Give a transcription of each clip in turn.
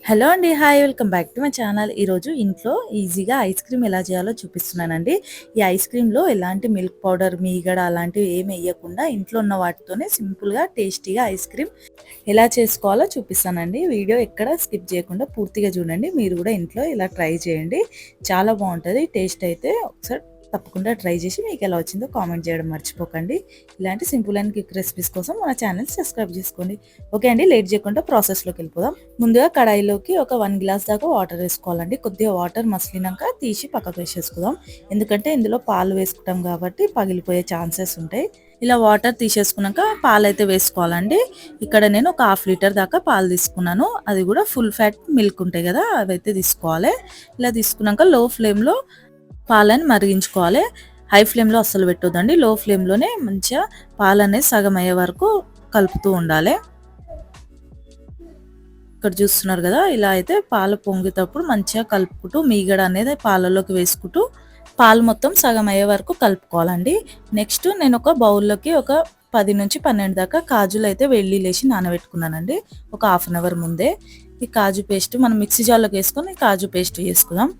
Hello అండి hi welcome back to my channel. ఈరోజు ఇంట్లో ఈజీగా ఐస్ క్రీమ్ ఎలా చేయాలో చూపిస్తున్నానండి. ఈ ఐస్ క్రీమ్లో ఎలాంటి మిల్క్ పౌడర్ మీగడ అలాంటివి ఏమి వేయకుండా ఇంట్లో ఉన్న వాటితోనే సింపుల్గా టేస్టీగా ఐస్ క్రీమ్ ఎలా చేసుకోవాలో చూపిస్తానండి. వీడియో ఎక్కడ స్కిప్ చేయకుండా పూర్తిగా చూడండి. మీరు కూడా ఇంట్లో ఇలా ట్రై చేయండి. చాలా బాగుంటుంది టేస్ట్ అయితే ఒకసారి తప్పకుండా ట్రై చేసి మీకు ఎలా వచ్చిందో కామెంట్ చేయడం మర్చిపోకండి. ఇలాంటి సింపుల్ అండ్ క్విక్ రెసిపీస్ కోసం మన ఛానల్ సబ్స్క్రైబ్ చేసుకోండి. ఓకే అండి లేట్ చేయకుండా ప్రాసెస్లోకి వెళ్ళిపోదాం. ముందుగా కడాయిలోకి ఒక వన్ గ్లాస్ దాకా వాటర్ వేసుకోవాలండి. కొద్దిగా వాటర్ మసిలినాక తీసి పక్కకు వేసేసుకుందాం. ఎందుకంటే ఇందులో పాలు వేసుకుంటాం కాబట్టి పగిలిపోయే ఛాన్సెస్ ఉంటాయి. ఇలా వాటర్ తీసేసుకున్నాక పాలు అయితే వేసుకోవాలండి. ఇక్కడ నేను ఒక హాఫ్ లీటర్ దాకా పాలు తీసుకున్నాను. అది కూడా ఫుల్ ఫ్యాట్ మిల్క్ ఉంటాయి కదా అవైతే తీసుకోవాలి. ఇలా తీసుకున్నాక లో ఫ్లేమ్లో పాలని మరిగించుకోవాలి. హై ఫ్లేమ్లో అస్సలు పెట్టొద్దండి. లో ఫ్లేమ్లోనే మంచిగా పాలు అనేది సగం అయ్యే వరకు కలుపుతూ ఉండాలి. ఇక్కడ చూస్తున్నారు కదా ఇలా అయితే పాలు పొంగేటప్పుడు మంచిగా కలుపుకుంటూ మీగడ అనేది పాలలోకి వేసుకుంటూ పాలు మొత్తం సగం అయ్యే వరకు కలుపుకోవాలండి. నెక్స్ట్ నేను ఒక బౌల్లోకి ఒక పది నుంచి పన్నెండు దాకా కాజులు అయితే వెళ్ళి లేచి నానబెట్టుకున్నానండి. ఒక హాఫ్ అన్ అవర్ ముందే. ఈ కాజు పేస్ట్ మనం మిక్సీ జార్లోకి వేసుకొని కాజు పేస్ట్ వేసుకుందాం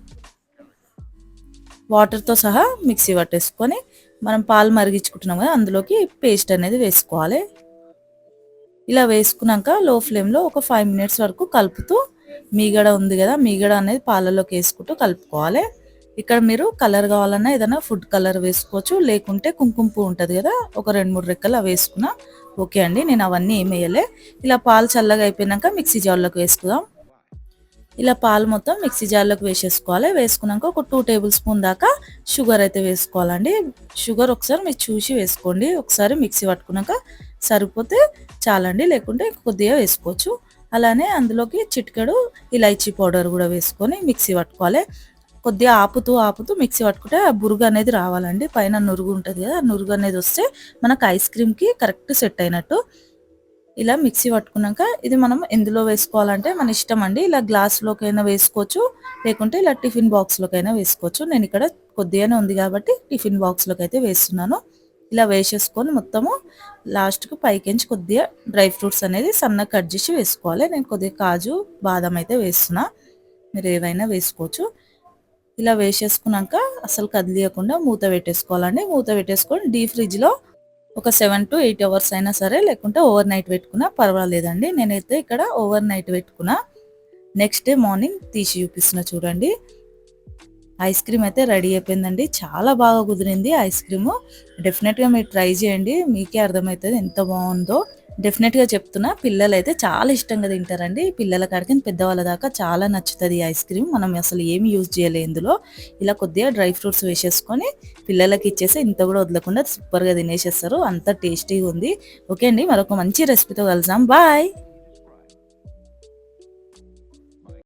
వాటర్తో సహా మిక్సీ పట్టేసుకొని మనం పాలు మరిగించుకుంటున్నాం కదా అందులోకి పేస్ట్ అనేది వేసుకోవాలి. ఇలా వేసుకున్నాక లో ఫ్లేమ్లో ఒక ఫైవ్ మినిట్స్ వరకు కలుపుతూ మీగడ ఉంది కదా మీగడ అనేది పాలలోకి వేసుకుంటూ కలుపుకోవాలి. ఇక్కడ మీరు కలర్ కావాలన్నా ఏదైనా ఫుడ్ కలర్ వేసుకోవచ్చు లేకుంటే కుంకుమ పువ్వు ఉంటుంది కదా ఒక రెండు మూడు రెక్కలు అవి వేసుకున్నా ఓకే అండి నేను అవన్నీ ఏం వేయలే. ఇలా పాలు చల్లగా అయిపోయినాక మిక్సీ జార్లోకి వేసుకుందాం. ఇలా పాలు మొత్తం మిక్సీ జార్లోకి వేసేసుకోవాలి. వేసుకున్నాక ఒక టూ టేబుల్ స్పూన్ దాకా షుగర్ అయితే వేసుకోవాలండి. షుగర్ ఒకసారి మీరు చూసి వేసుకోండి. ఒకసారి మిక్సీ పట్టుకున్నాక సరిపోతే చాలండి. లేకుంటే కొద్దిగా వేసుకోవచ్చు. అలానే అందులోకి చిటికెడు ఇలైచీ పౌడర్ కూడా వేసుకొని మిక్సీ పట్టుకోవాలి. కొద్దిగా ఆపుతూ ఆపుతూ మిక్సీ పట్టుకుంటే ఆ బురుగు అనేది రావాలండి. పైన నురుగు ఉంటుంది కదా ఆ నురుగు అనేది వస్తే మనకు ఐస్ క్రీమ్కి కరెక్ట్ సెట్ అయినట్టు ఇలా మిక్సీ పట్టుకున్నాక ఇది మనం ఎందులో వేసుకోవాలంటే మన ఇష్టం అండి. ఇలా గ్లాస్లోకైనా వేసుకోవచ్చు లేకుంటే ఇలా టిఫిన్ బాక్స్లోకైనా వేసుకోవచ్చు. నేను ఇక్కడ కొద్దిగానే ఉంది కాబట్టి టిఫిన్ బాక్స్లోకి అయితే వేస్తున్నాను. ఇలా వేసేసుకొని మొత్తము లాస్ట్కి పైకించి కొద్దిగా డ్రై ఫ్రూట్స్ అనేది సన్నగా కట్ చేసి వేసుకోవాలి. నేను కొద్దిగా కాజు బాదం అయితే వేస్తున్నా. మీరు ఏవైనా వేసుకోవచ్చు. ఇలా వేసేసుకున్నాక అసలు కదిలియకుండా మూత పెట్టేసుకోవాలండి. మూత పెట్టేసుకొని డీ ఫ్రిడ్జ్లో ఒక సెవెన్ టు ఎయిట్ అవర్స్ అయినా సరే లేకుంటే ఓవర్ నైట్ పెట్టుకున్నా పర్వాలేదండి. నేనైతే ఇక్కడ ఓవర్ నైట్ పెట్టుకున్నా. నెక్స్ట్ డే మార్నింగ్ తీసి చూపిస్తున్నా చూడండి. ఐస్ క్రీమ్ అయితే రెడీ అయిపోయిందండి. చాలా బాగా కుదిరింది ఐస్ క్రీము. డెఫినెట్గా మీరు ట్రై చేయండి. మీకే అర్థమవుతుంది ఎంత బాగుందో. డెఫినెట్గా చెప్తున్నా. పిల్లలు అయితే చాలా ఇష్టంగా తింటారండి. పిల్లల కాడికి పెద్దవాళ్ళ దాకా చాలా నచ్చుతుంది ఐస్ క్రీమ్. మనం అసలు ఏమి యూజ్ చేయలేదు ఇందులో. ఇలా కొద్దిగా డ్రై ఫ్రూట్స్ వేసేసుకొని పిల్లలకి ఇచ్చేసి ఇంత కూడా వదలకుండా సూపర్గా తినేసేస్తారు. అంత టేస్టీగా ఉంది. ఓకే అండి. మరొక మంచి రెసిపీతో కలుసాం బాయ్!